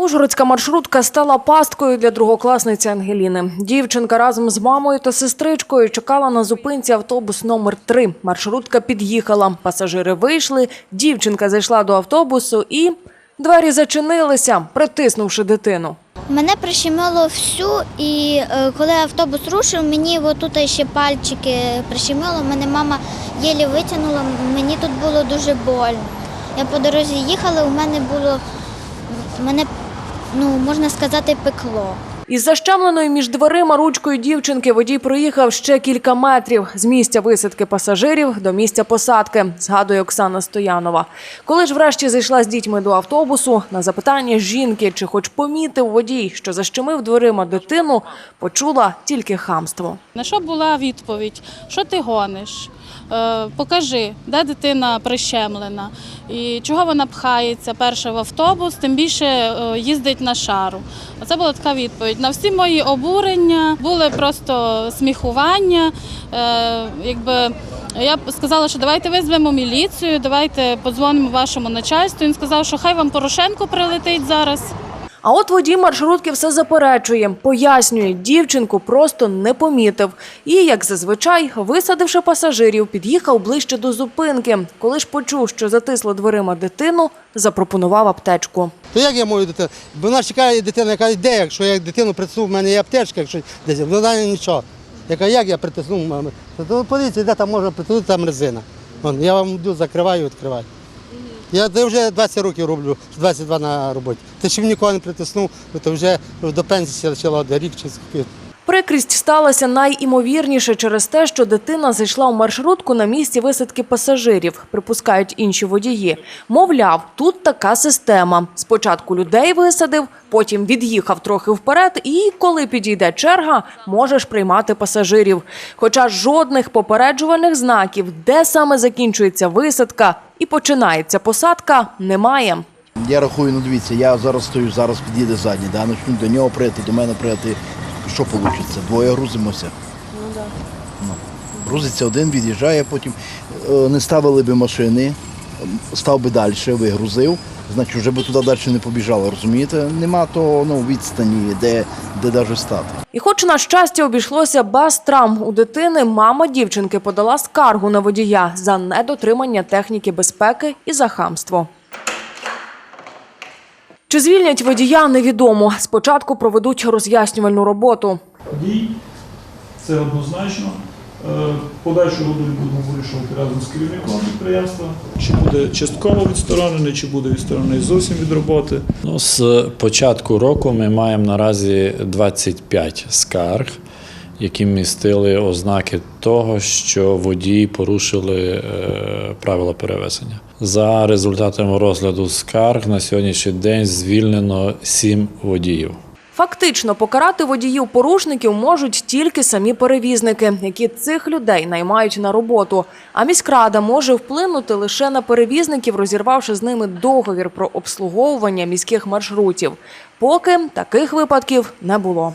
Ужгородська маршрутка стала пасткою для другокласниці Ангеліни. Дівчинка разом з мамою та сестричкою чекала на зупинці автобус номер 3 Маршрутка під'їхала. Пасажири вийшли, дівчинка зайшла до автобусу і двері зачинилися, притиснувши дитину. Мене прищемило всю, і е, коли автобус рушив, мені отут ще пальчики прищемило. Мене мама єлі витягнула, мені тут було дуже больно. Я по дорозі їхала, у мене було мене, ну можна сказати, пекло. Із защемленою між дверима ручкою дівчинки водій проїхав ще кілька метрів з місця висадки пасажирів до місця посадки, згадує Оксана Стоянова. Коли ж врешті зайшла з дітьми до автобусу, на запитання жінки, чи хоч помітив водій, що защемив дверима дитину, почула тільки хамство. На що була відповідь? Що ти гониш? Е, покажи, де дитина прищемлена і чого вона пхається перше в автобус, тим більше е, їздить на шару. Оце була така відповідь. На всі мої обурення були просто сміхування. Е, якби я сказала, що давайте визвемо міліцію, давайте подзвонимо вашому начальству. Він сказав, що хай вам Порошенко прилетить зараз. А от водій маршрутки все заперечує, пояснює, дівчинку просто не помітив. І, як зазвичай, висадивши пасажирів, під'їхав ближче до зупинки. Коли ж почув, що затисло дверима дитину, запропонував аптечку. То як я можу дитину? Вона чекає дитина, яка йде, якщо я дитину притиснув, в мене є аптечка, якщо десь, вона нічого. Яка як я? То поліція, де там може притиснути, там резина. Я вам йду, закриваю, відкриваю. Я вже 20 років роблю, 22 на роботі. Ти ще нікого не притиснув, то вже до пенсії почала рік чи скільки. Прикрість сталася найімовірніше через те, що дитина зайшла в маршрутку на місці висадки пасажирів, припускають інші водії. Мовляв, тут така система. Спочатку людей висадив, потім від'їхав трохи вперед, і коли підійде черга, можеш приймати пасажирів. Хоча жодних попереджувальних знаків, де саме закінчується висадка і починається посадка, немає. Я рахую, ну дивіться, я зараз стою, зараз під'їде задній, да, почну до нього прийти, до мене прийти. Що вийде? Двоє грузимося. Ну, так. Грузиться один, від'їжджає, потім е, не ставили би машини, став би далі, вигрузив, значить вже би туди далі не побіжали, розумієте? Нема того ну, відстані, де, де навіть стати. І хоч на щастя обійшлося без травм у дитини, мама дівчинки подала скаргу на водія за недотримання техніки безпеки і за хамство. Чи звільнять водія, невідомо. Спочатку проведуть роз'яснювальну роботу. дій. Це однозначно. Е, Подальшу роботу будемо вирішувати разом з керівником підприємства. Чи буде частково відсторонений, чи буде відсторонений зовсім від роботи. Ну, з початку року ми маємо наразі 25 скарг, які містили ознаки того, що водії порушили е, правила перевезення. За результатами розгляду скарг на сьогоднішній день звільнено 7 водіїв. Фактично покарати водіїв-порушників можуть тільки самі перевізники, які цих людей наймають на роботу. А міськрада може вплинути лише на перевізників, розірвавши з ними договір про обслуговування міських маршрутів. Поки таких випадків не було.